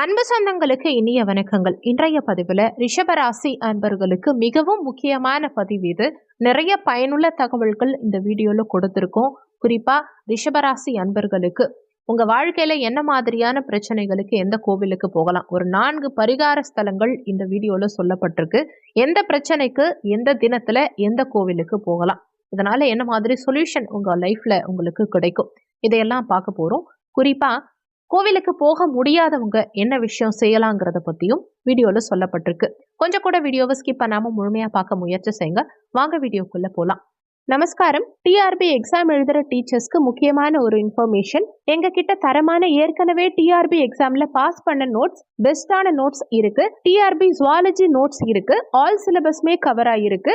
அன்பு சொந்தங்களுக்கு இனிய வணக்கங்கள். இன்றைய பதிவில் ரிஷபராசி அன்பர்களுக்கு மிகவும் முக்கியமான பதிவு இது. நிறைய பயனுள்ள தகவல்கள் இந்த வீடியோவில் கொடுத்துருக்கோம். குறிப்பாக ரிஷபராசி அன்பர்களுக்கு உங்கள் வாழ்க்கையில் என்ன மாதிரியான பிரச்சனைகளுக்கு எந்த கோவிலுக்கு போகலாம்? ஒரு நான்கு பரிகார ஸ்தலங்கள் இந்த வீடியோவில் சொல்லப்பட்டிருக்கு. எந்த பிரச்சனைக்கு எந்த தினத்தில் எந்த கோவிலுக்கு போகலாம்? இதனால் என்ன மாதிரி சொல்யூஷன் உங்கள் லைஃப்பில் உங்களுக்கு கிடைக்கும்? இதையெல்லாம் பார்க்க போகிறோம் குறிப்பாக கோவிலுக்கு போக முடியாதவங்க என்ன விஷயம் செய்யலாங்கிறத பற்றியும் வீடியோவில் சொல்லப்பட்டிருக்கு. கொஞ்சம் கூட வீடியோவை ஸ்கிப் பண்ணாமல் முழுமையாக பார்க்க முயற்சி செய்யுங்க. வாங்க வீடியோக்குள்ளே போகலாம் நமஸ்காரம். டிஆர்பி எக்ஸாம் எழுதுகிற டீச்சர்ஸ்க்கு முக்கியமான ஒரு இன்ஃபர்மேஷன் எங்ககிட்ட தரமான ஏற்கனவே டிஆர்பி எக்ஸாம்ல பாஸ் பண்ண நோட்ஸ் பெஸ்டான நோட்ஸ் இருக்கு. டிஆர்பி ஜுவாலஜி நோட்ஸ் இருக்கு. ஆல் சிலபஸ்மே கவர் ஆகிருக்கு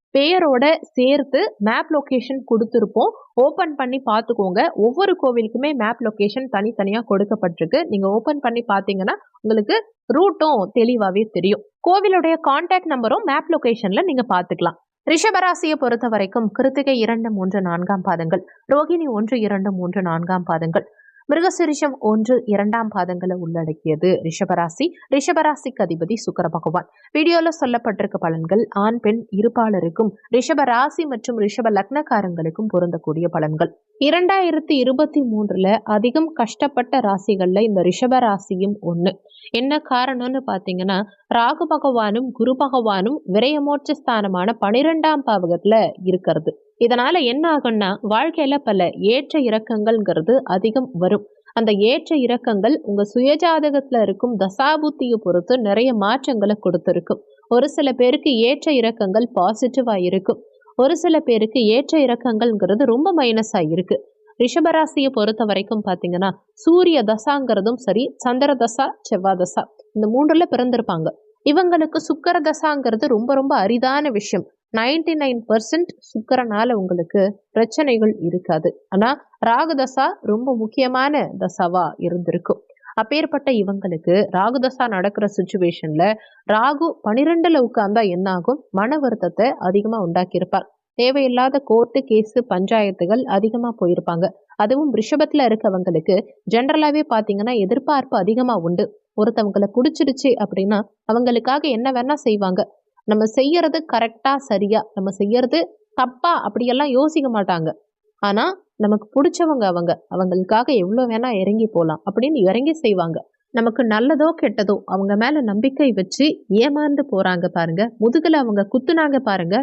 பெயரோட சேர்த்து மேப் லொக்கேஷன் கொடுத்துருப்போம். ஓப்பன் பண்ணி பார்த்துக்கோங்க. ஒவ்வொரு கோவிலுக்குமே மேப் லொக்கேஷன் தனித்தனியாக கொடுக்கப்பட்டிருக்கு. நீங்கள் ஓப்பன் பண்ணி பார்த்தீங்கன்னா உங்களுக்கு ரூட்டும் தெளிவாகவே தெரியும். கோவிலுடைய கான்டாக்ட் நம்பரும் மேப் லொக்கேஷனில் நீங்கள் பார்த்துக்கலாம். ரிஷபராசியை பொறுத்த வரைக்கும் கிருத்திகை இரண்டு மூன்று நான்காம் பாதங்கள். ரோகிணி ஒன்று இரண்டு மூன்று நான்காம் பாதங்கள். மிருகசிரிஷம் ஒன்று இரண்டாம் பாதங்களை உள்ளடக்கியது. ரிஷபராசி. ரிஷபராசிக்கு அதிபதி சுக்கர பகவான். வீடியோல சொல்லப்பட்டிருக்க பலன்கள் ஆண் பெண் இருபாளருக்கும் ரிஷபராசி மற்றும் ரிஷப லக்னக்காரங்களுக்கும் பொருந்தக்கூடிய பலன்கள். இரண்டாயிரத்தி இருபத்தி மூன்றுல அதிகம் கஷ்டப்பட்ட ராசிகள்ல இந்த ரிஷப ராசியும் ஒண்ணு. என்ன காரணம்னு பாத்தீங்கன்னா ராகு பகவானும் குரு பகவானும் விரயமோட்ச ஸ்தானமான பனிரெண்டாம் பாவகத்துல இருக்கிறது. இதனால என்ன ஆகும்னா வாழ்க்கையில பல ஏற்ற இறக்கங்கள்ங்கிறது அதிகம் வரும். அந்த ஏற்ற இறக்கங்கள் உங்க சுயஜாதகத்துல இருக்கும் தசாபுத்தியை பொறுத்து நிறைய மாற்றங்களை கொடுத்துருக்கும் ஒரு சில பேருக்கு ஏற்ற இறக்கங்கள் பாசிட்டிவா இருக்கும் ஒரு சில பேருக்கு ஏற்ற இறக்கங்கள்ங்கிறது ரொம்ப மைனஸா இருக்கு. ரிஷபராசியை பொறுத்த வரைக்கும் பார்த்தீங்கன்னா சூரிய தசாங்கிறதும் சரி சந்திர தசா செவ்வாய் தசா இந்த மூன்றுல பிறந்திருப்பாங்க. இவங்களுக்கு சுக்கர தசாங்கிறது ரொம்ப ரொம்ப அரிதான விஷயம். நைன்டி நைன் பர்சன்ட் சுக்கரனால உங்களுக்கு பிரச்சனைகள் இருக்காது. ஆனா ராகுதசா ரொம்ப முக்கியமான தசாவா இருந்திருக்கும். அப்பேற்பட்ட இவங்களுக்கு ராகுதசா நடக்கிற சுச்சுவேஷன்ல ராகு பனிரெண்டுல உட்கார்ந்தா என்ன ஆகும் மன வருத்தத்தை அதிகமா உண்டாக்கியிருப்பார். தேவையில்லாத கோர்ட்டு கேஸு பஞ்சாயத்துகள் அதிகமாக போயிருப்பாங்க. அதுவும் ரிஷபத்தில் இருக்கவங்களுக்கு ஜென்ரலாகவே பார்த்தீங்கன்னா எதிர்பார்ப்பு அதிகமாக உண்டு. ஒருத்தவங்களை பிடிச்சிருச்சு அப்படின்னா அவங்களுக்காக என்ன வேணா செய்வாங்க. நம்ம செய்யறது கரெக்டா சரியா? நம்ம செய்யறது தப்பா? அப்படியெல்லாம் யோசிக்க மாட்டாங்க. ஆனா நமக்கு பிடிச்சவங்க அவங்க. அவங்களுக்காக எவ்வளோ வேணா இறங்கி போகலாம் அப்படின்னு இறங்கி செய்வாங்க. நமக்கு நல்லதோ கெட்டதோ அவங்க மேல நம்பிக்கை வச்சு ஏமாந்து போறாங்க பாருங்க. முதுகில் அவங்க குத்துனாங்க பாருங்க.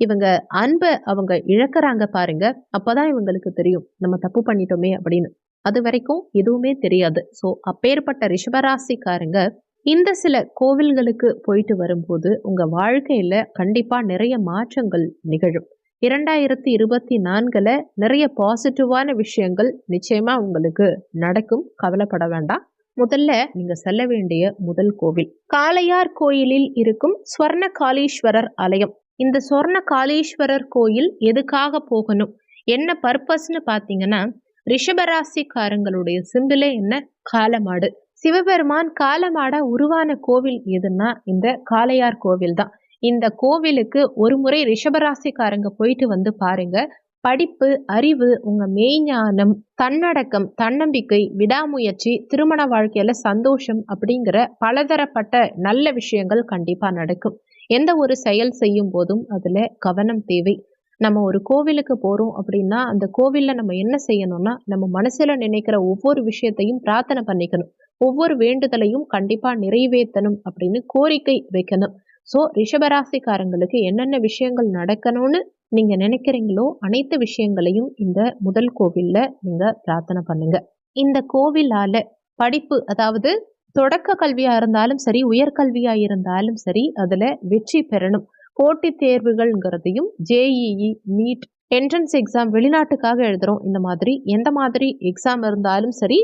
இவங்க அன்பை அவங்க இழக்கிறாங்க பாருங்க. அப்போதான் இவங்களுக்கு தெரியும். நம்ம தப்பு பண்ணிட்டோமே அப்படின்னு. அது வரைக்கும் எதுவுமே தெரியாது. ஸோ அப்பேற்பட்ட ரிஷபராசிக்காரங்க இந்த சில கோவில்களுக்கு போயிட்டு வரும்போது உங்கள் வாழ்க்கையில் கண்டிப்பாக நிறைய மாற்றங்கள் நிகழும். இரண்டாயிரத்தி இருபத்தி நான்கில் நிறைய பாசிட்டிவான விஷயங்கள் நிச்சயமாக உங்களுக்கு நடக்கும். கவலைப்பட வேண்டாம். முதல்ல நீங்க செல்ல வேண்டிய முதல் கோவில். காளையார் கோயிலில் இருக்கும் ஸ்வர்ண காளீஸ்வரர் ஆலயம். இந்த சொர்ண காளீஸ்வரர் கோயில் எதுக்காக போகணும்? என்ன பர்பஸ்னு பார்த்தீங்கன்னா ரிஷபராசிக்காரங்களுடைய சிம்பிளே என்ன? காலமாடு சிவபெருமான் காலமாட உருவான கோவில் எதுன்னா இந்த காளையார் கோவில் தான் இந்த கோவிலுக்கு ஒரு முறை ரிஷபராசிக்காரங்க போயிட்டு வந்து பாருங்க. படிப்பு அறிவு உங்க மெய்ஞானம் தன்னடக்கம் தன்னம்பிக்கை விடாமுயற்சி திருமண வாழ்க்கையில சந்தோஷம் அப்படிங்கிற பலதரப்பட்ட நல்ல விஷயங்கள் கண்டிப்பா நடக்கும். எந்த ஒரு செயல் செய்யும் போதும் அதுல கவனம் தேவை. நம்ம ஒரு கோவிலுக்கு போறோம் அப்படின்னா அந்த கோவில்ல நம்ம என்ன செய்யணும்னா நம்ம மனசுல நினைக்கிற ஒவ்வொரு விஷயத்தையும் பிரார்த்தனை பண்ணிக்கணும். ஒவ்வொரு வேண்டுதலையும் கண்டிப்பா நிறைவேற்றணும் அப்படின்னு கோரிக்கை வைக்கணும். ஸோ ரிஷபராசிக்காரங்களுக்கு என்னென்ன விஷயங்கள் நடக்கணும்னு நீங்க நினைக்கிறீங்களோ அனைத்து விஷயங்களையும் இந்த முதல் கோவில்ல நீங்க பிரார்த்தனை பண்ணுங்க. இந்த கோவிலால படிப்பு அதாவது தொடக்க கல்வியா இருந்தாலும் சரி உயர்கல்வியா இருந்தாலும் சரி அதுல வெற்றி பெறணும். போட்டித் தேர்வுகள்ங்கிறதையும் ஜேஇஇ நீட் என்ட்ரன்ஸ் எக்ஸாம் வெளிநாட்டுக்காக எழுதுறோம். இந்த மாதிரி எந்த மாதிரி எக்ஸாம் இருந்தாலும் சரி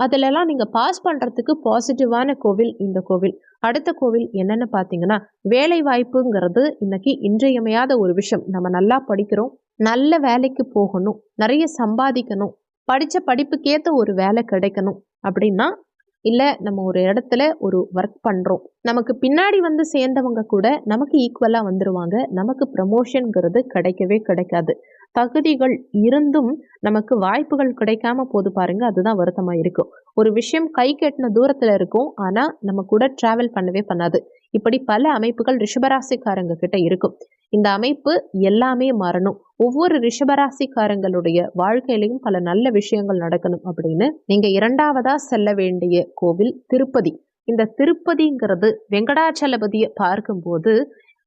அதிலெல்லாம் நீங்கள் பாஸ் பண்ணுறதுக்கு பாசிட்டிவான கோவில் இந்த கோவில். அடுத்த கோவில் என்னென்னு பார்த்தீங்கன்னா வேலை வாய்ப்புங்கிறது இன்னைக்கு இன்றியமையாத ஒரு விஷயம். நம்ம நல்லா படிக்கிறோம் நல்ல வேலைக்கு போகணும் நிறைய சம்பாதிக்கணும் படித்த படிப்புக்கேற்ற ஒரு வேலை கிடைக்கணும் அப்படின்னா இல்லை நம்ம ஒரு இடத்துல ஒரு ஒர்க் பண்ணுறோம் நமக்கு பின்னாடி வந்து சேர்ந்தவங்க கூட நமக்கு ஈக்குவலாக வந்துடுவாங்க நமக்கு ப்ரமோஷனுங்கிறது கிடைக்கவே கிடைக்காது. தகுதிகள் இருந்தும் நமக்கு வாய்ப்புகள் கிடைக்காம போது பாருங்க அதுதான் வருத்தமாக இருக்கும் ஒரு விஷயம் கை கெட்டின தூரத்தில் இருக்கும் ஆனால் நம்ம கூட ட்ராவல் பண்ணவே பண்ணாது. இப்படி பல அமைப்புகள் ரிஷபராசிக்காரங்க கிட்ட இருக்கும். இந்த அமைப்பு எல்லாமே மாறணும். ஒவ்வொரு ரிஷபராசிக்காரங்களுடைய வாழ்க்கையிலையும் பல நல்ல விஷயங்கள் நடக்கணும் அப்படின்னு நீங்க இரண்டாவதா செல்ல வேண்டிய கோவில் திருப்பதி. இந்த திருப்பதிங்கிறது வெங்கடாச்சலபதியை பார்க்கும்போது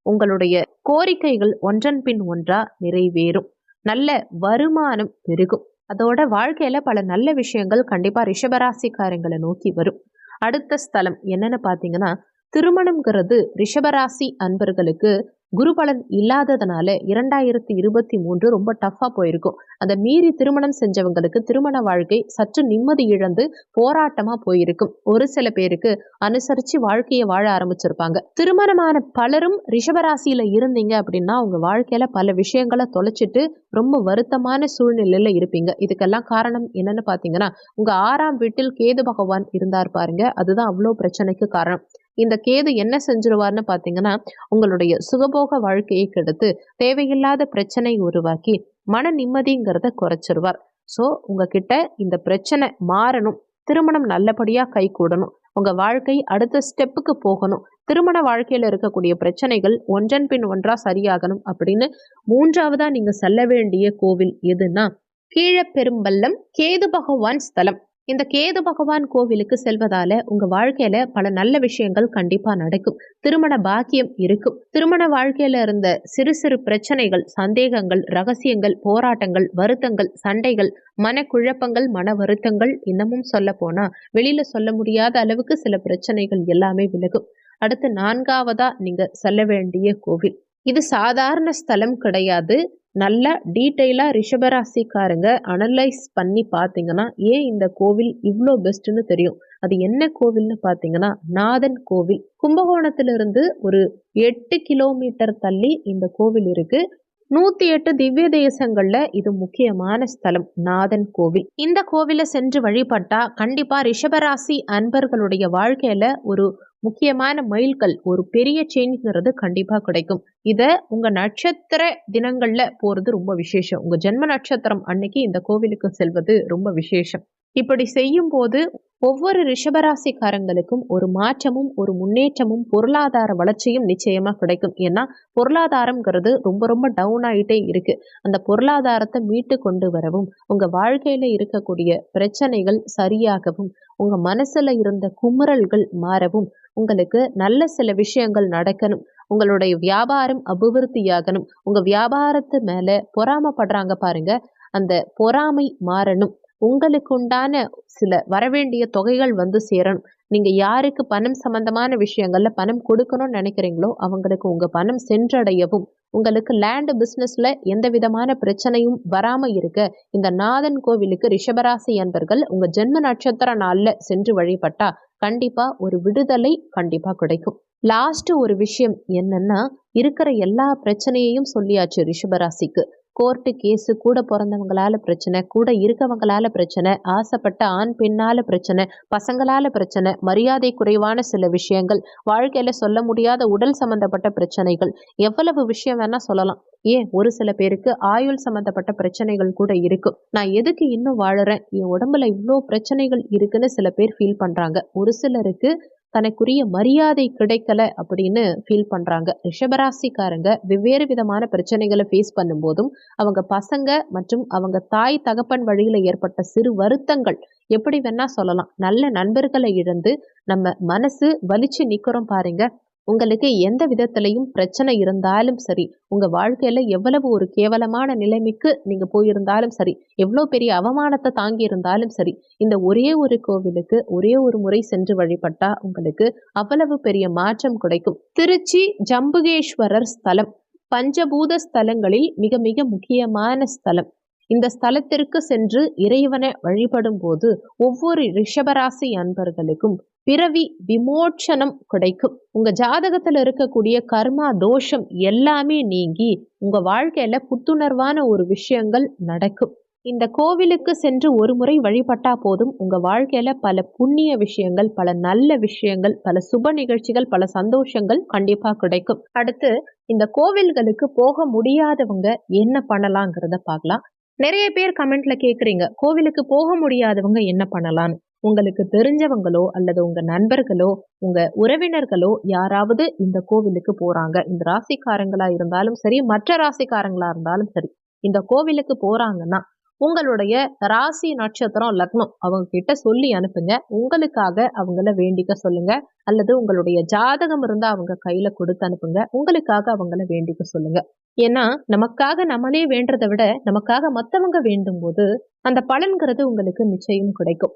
உங்களுடைய கோரிக்கைகள் ஒன்றன் பின் ஒன்றா நிறைவேறும். நல்ல வருமானம் பெருகும். அதோட வாழ்க்கையில பல நல்ல விஷயங்கள் கண்டிப்பா ரிஷபராசிக்காரங்களை நோக்கி வரும். அடுத்த ஸ்தலம் என்னன்னு பார்த்தீங்கன்னா திருமணம்ங்கிறது ரிஷபராசி அன்பர்களுக்கு குருபலன் இல்லாததுனால இரண்டாயிரத்தி இருபத்தி மூன்று ரொம்ப டஃப்பாக போயிருக்கும். அதை மீறி திருமணம் செஞ்சவங்களுக்கு திருமண வாழ்க்கை சற்று நிம்மதி இழந்து போராட்டமாக போயிருக்கும். ஒரு சில பேருக்கு அனுசரித்து வாழ்க்கையை வாழ ஆரம்பிச்சிருப்பாங்க. திருமணமான பலரும் ரிஷபராசியில் இருந்தீங்க அப்படின்னா உங்கள் வாழ்க்கையில் பல விஷயங்களை தொலைச்சிட்டு ரொம்ப வருத்தமான சூழ்நிலையில் இருப்பீங்க. இதுக்கெல்லாம் காரணம் என்னன்னு பார்த்தீங்கன்னா உங்கள் ஆறாம் வீட்டில் கேது பகவான் இருந்தார் பாருங்க. அதுதான் அவ்வளோ பிரச்சனைக்கு காரணம். இந்த கேது என்ன செஞ்சிருவார்னு பார்த்தீங்கன்னா உங்களுடைய சுகபோக வாழ்க்கையை கெடுத்து தேவையில்லாத பிரச்சனை உருவாக்கி மன நிம்மதிங்கிறத குறைச்சிருவார். ஸோ உங்ககிட்ட இந்த பிரச்சனை மாறணும். திருமணம் நல்லபடியாக கை கூடணும் உங்கள் வாழ்க்கை அடுத்த ஸ்டெப்புக்கு போகணும். திருமண வாழ்க்கையில் இருக்கக்கூடிய பிரச்சனைகள் ஒன்றன் பின் ஒன்றா சரியாகணும் அப்படின்னு மூன்றாவதாக நீங்கள் செல்ல வேண்டிய கோவில் எதுன்னா கீழப்பெரும்பள்ளம் கேது பகவான் ஸ்தலம். இந்த கேது பகவான் கோவிலுக்கு செல்வதால உங்க வாழ்க்கையில பல நல்ல விஷயங்கள் கண்டிப்பா நடக்கும். திருமண பாக்கியம் இருக்கும். திருமண வாழ்க்கையில இருந்த சிறு சிறு பிரச்சனைகள் சந்தேகங்கள் ரகசியங்கள் போராட்டங்கள் வருத்தங்கள் சண்டைகள் மனக்குழப்பங்கள் மன வருத்தங்கள் இன்னமும் சொல்ல போனா வெளியில சொல்ல முடியாத அளவுக்கு சில பிரச்சனைகள் எல்லாமே விலகும். அடுத்து நான்காவதா நீங்க செல்ல வேண்டிய கோவில். இது சாதாரண ஸ்தலம் கிடையாது. நல்லா டீட்டெயிலாக ரிஷபராசிக்காரங்க அனலைஸ் பண்ணி பார்த்தீங்கன்னா ஏன் இந்த கோவில் இவ்வளோ பெஸ்ட்டுன்னு தெரியும்? அது என்ன கோவில்னு பார்த்தீங்கன்னா நாதன் கோவில். கும்பகோணத்திலிருந்து ஒரு எட்டு கிலோமீட்டர் தள்ளி இந்த கோவில் இருக்குது நூத்தி எட்டு திவ்ய தேசங்கள்ல இது முக்கியமான ஸ்தலம் நாதன் கோவில். இந்த கோவில சென்று வழிபட்டா கண்டிப்பா ரிஷபராசி அன்பர்களுடைய வாழ்க்கையில ஒரு முக்கியமான மைல்கல் ஒரு பெரிய சேஞ்ச்ங்கிறது கண்டிப்பாக கிடைக்கும். இதை உங்கள் நட்சத்திர தினங்களில் போகிறது ரொம்ப விசேஷம். உங்கள் ஜென்ம நட்சத்திரம் அன்னைக்கு இந்த கோவிலுக்கு செல்வது ரொம்ப விசேஷம். இப்படி செய்யும் போது ஒவ்வொரு ரிஷபராசிக்காரங்களுக்கும் ஒரு மாற்றமும் ஒரு முன்னேற்றமும் பொருளாதார வளர்ச்சியும் நிச்சயமா கிடைக்கும். ஏன்னா பொருளாதாரம்ங்கிறது ரொம்ப ரொம்ப டவுன் ஆகிட்டே இருக்கு. அந்த பொருளாதாரத்தை மீட்டு கொண்டு வரவும் உங்க வாழ்க்கையில இருக்கக்கூடிய பிரச்சனைகள் சரியாகவும் உங்க மனசுல இருந்த குமுறல்கள் மாறவும் உங்களுக்கு நல்ல சில விஷயங்கள் நடக்கணும். உங்களுடைய வியாபாரம் அபிவிருத்தியாகணும். உங்க வியாபாரத்து மேல பொறாமப்படுறாங்க பாருங்க. அந்த பொறாமை மாறணும். உங்களுக்கு உண்டான சில வரவேண்டிய தொகைகள் வந்து சேரணும். நீங்க யாருக்கு பணம் சம்பந்தமான விஷயங்கள்ல பணம் கொடுக்கணும்னு நினைக்கிறீங்களோ அவங்களுக்கு உங்க பணம் சென்றடையவும் உங்களுக்கு லேண்ட் பிஸ்னஸ்ல எந்த விதமான பிரச்சனையும் வராம இருக்க இந்த நாதன் கோவிலுக்கு ரிஷபராசி அன்பர்கள் உங்க ஜென்ம நட்சத்திர நாள்ல சென்று வழிபட்டா கண்டிப்பா ஒரு விடுதலை கண்டிப்பா கிடைக்கும். லாஸ்ட் ஒரு விஷயம் என்னன்னா இருக்கிற எல்லா பிரச்சனையையும் சொல்லியாச்சு ரிஷபராசிக்கு. கோர்ட்டு கேஸு கூட பிறந்தவங்களால பிரச்சனை கூட இருக்கவங்களால பிரச்சனை ஆசைப்பட்ட ஆண் பெண்ணால பிரச்சனை பசங்களால பிரச்சனை மரியாதை குறைவான சில விஷயங்கள் வாழ்க்கையில சொல்ல முடியாத உடல் சம்பந்தப்பட்ட பிரச்சனைகள் எவ்வளவு விஷயம் வேணா சொல்லலாம். ஏன் ஒரு சில பேருக்கு ஆயுள் சம்பந்தப்பட்ட பிரச்சனைகள் கூட இருக்கும் நான் எதுக்கு இன்னும் வாழறேன்? என் உடம்புல இவ்வளோ பிரச்சனைகள் இருக்குன்னு சில பேர் ஃபீல் பண்றாங்க. ஒரு சிலருக்கு தனக்குரிய மரியாதை கிடைக்கல அப்படின்னு ஃபீல் பண்ணுறாங்க ரிஷபராசிக்காரங்க வெவ்வேறு விதமான பிரச்சனைகளை ஃபேஸ் பண்ணும்போதும் அவங்க பசங்க மற்றும் அவங்க தாய் தகப்பன் வழியில் ஏற்பட்ட சிறு வருத்தங்கள் எப்படி வேணா சொல்லலாம். நல்ல நண்பர்களை இழந்து நம்ம மனசு வலிச்சு நிற்கிறோம் பாருங்க. உங்களுக்கு எந்த விதத்திலையும் பிரச்சனை இருந்தாலும் சரி உங்கள் வாழ்க்கையில் எவ்வளவு ஒரு கேவலமான நிலைமைக்கு நீங்கள் போயிருந்தாலும் சரி எவ்வளோ பெரிய அவமானத்தை தாங்கி இருந்தாலும் சரி இந்த ஒரே ஒரு கோவிலுக்கு ஒரே ஒரு முறை சென்று வழிபட்டா உங்களுக்கு அவ்வளவு பெரிய மாற்றம் கிடைக்கும். திருச்சி ஜம்புகேஸ்வரர் ஸ்தலம் பஞ்சபூத ஸ்தலங்களில் மிக மிக முக்கியமான ஸ்தலம். இந்த ஸ்தலத்திற்கு சென்று இறைவனை வழிபடும் போது ஒவ்வொரு ரிஷபராசி அன்பர்களுக்கும் பிறவி விமோச்சனம் கிடைக்கும். உங்க ஜாதகத்துல இருக்கக்கூடிய கர்மா தோஷம் எல்லாமே நீங்கி உங்க வாழ்க்கையில புத்துணர்வான ஒரு விஷயங்கள் நடக்கும். இந்த கோவிலுக்கு சென்று ஒரு முறை வழிபட்டா போதும். உங்க வாழ்க்கையில பல புண்ணிய விஷயங்கள் பல நல்ல விஷயங்கள் பல சுப நிகழ்ச்சிகள் பல சந்தோஷங்கள் கண்டிப்பா கிடைக்கும். அடுத்து இந்த கோவில்களுக்கு போக முடியாதவங்க என்ன பண்ணலாங்கிறத பார்க்கலாம். நிறைய பேர் கமெண்ட்ல கேக்குறீங்க கோவிலுக்கு போக முடியாதவங்க என்ன பண்ணலாம்னு. உங்களுக்கு தெரிஞ்சவங்களோ அல்லது உங்க நண்பர்களோ உங்க உறவினர்களோ யாராவது இந்த கோவிலுக்கு போறாங்க. இந்த ராசிக்காரங்களா இருந்தாலும் சரி மற்ற ராசிக்காரங்களா இருந்தாலும் சரி இந்த கோவிலுக்கு போறாங்கன்னா உங்களுடைய ராசி நட்சத்திரம் லக்னம் அவங்க கிட்ட சொல்லி அனுப்புங்க. உங்களுக்காக அவங்கள வேண்டிக்க சொல்லுங்க. அல்லது உங்களுடைய ஜாதகம் இருந்தா அவங்க கையில கொடுத்து அனுப்புங்க. உங்களுக்காக அவங்கள வேண்டிக்க சொல்லுங்க. ஏன்னா நமக்காக நம்மளே வேண்டதை விட நமக்காக மத்தவங்க வேண்டும் போது அந்த பலன்கிறது உங்களுக்கு நிச்சயம் கிடைக்கும்.